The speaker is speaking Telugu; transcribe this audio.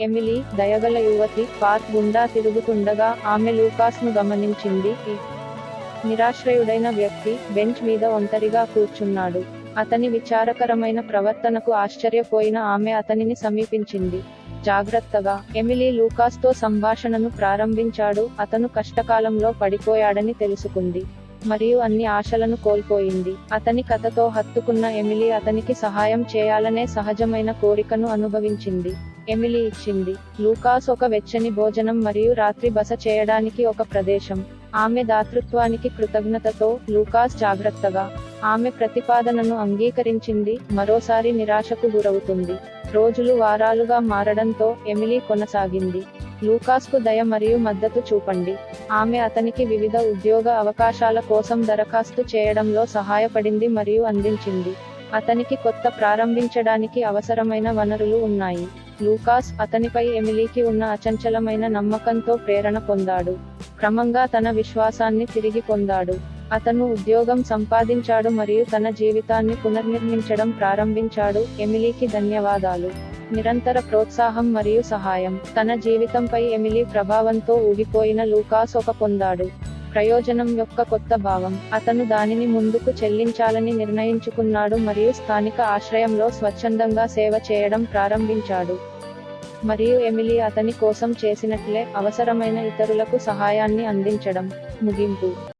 ఎమిలీ దయగల యువతి పార్క్ గుండా తిరుగుతుండగా ఆమె లూకాస్ను గమనించింది. నిరాశ్రయుడైన వ్యక్తి బెంచ్ మీద ఒంటరిగా కూర్చున్నాడు. అతని విచారకరమైన ప్రవర్తనకు ఆశ్చర్యపోయిన ఆమె అతనిని సమీపించింది. జాగ్రత్తగా ఎమిలీ లూకాస్తో సంభాషణను ప్రారంభించాడు. అతను కష్టకాలంలో పడిపోయాడని తెలుసుకుంది. మరియు అన్ని ఆశలను కోల్పోయింది. అతని కథతో హత్తుకున్న ఎమిలీ అతనికి సహాయం చేయాలనే సహజమైన కోరికను అనుభవించింది. ఎమిలీ ఇచ్చింది. లూకాస్ ఒక వెచ్చని భోజనం మరియు రాత్రి బస చేయడానికి ఒక ప్రదేశం. ఆమె దాతృత్వానికి కృతజ్ఞతతో లూకాస్ జాగ్రత్తగా ఆమె ప్రతిపాదనను అంగీకరించింది. మరోసారి నిరాశకు గురవుతుంది. రోజులు వారాలుగా మారడంతో ఎమిలీ కొనసాగింది. లూకాస్కు దయ మరియు మద్దతు చూపండి. ఆమె అతనికి వివిధ ఉద్యోగ అవకాశాల కోసం దరఖాస్తు చేయడంలో సహాయపడింది మరియు అందించింది. అతనికి కొత్త ప్రారంభించడానికి అవసరమైన వనరులు ఉన్నాయి. లూకాస్ అతనిపై ఎమిలీకి ఉన్న అచంచలమైన నమ్మకంతో ప్రేరణ పొందాడు. క్రమంగా తన విశ్వాసాన్ని తిరిగి పొందాడు. అతను ఉద్యోగం సంపాదించాడు మరియు తన జీవితాన్ని పునర్నిర్మించడం ప్రారంభించాడు. ఎమిలీకి ధన్యవాదాలు. నిరంతర ప్రోత్సాహం మరియు సహాయం. తన జీవితంపై ఎమిలీ ప్రభావంతో ఊగిపోయిన లూకాస్ ఒక పొందాడు. ప్రయోజనం యొక్క కొత్త భావం. అతను దానిని ముందుకు చెల్లించాలని నిర్ణయించుకున్నాడు మరియు స్థానిక ఆశ్రయంలో స్వచ్ఛందంగా సేవ చేయడం ప్రారంభించాడు. మరియు ఎమిలీ అతని కోసం చేసినట్లే అవసరమైన ఇతరులకు సహాయాన్ని అందించడం. ముగింపు.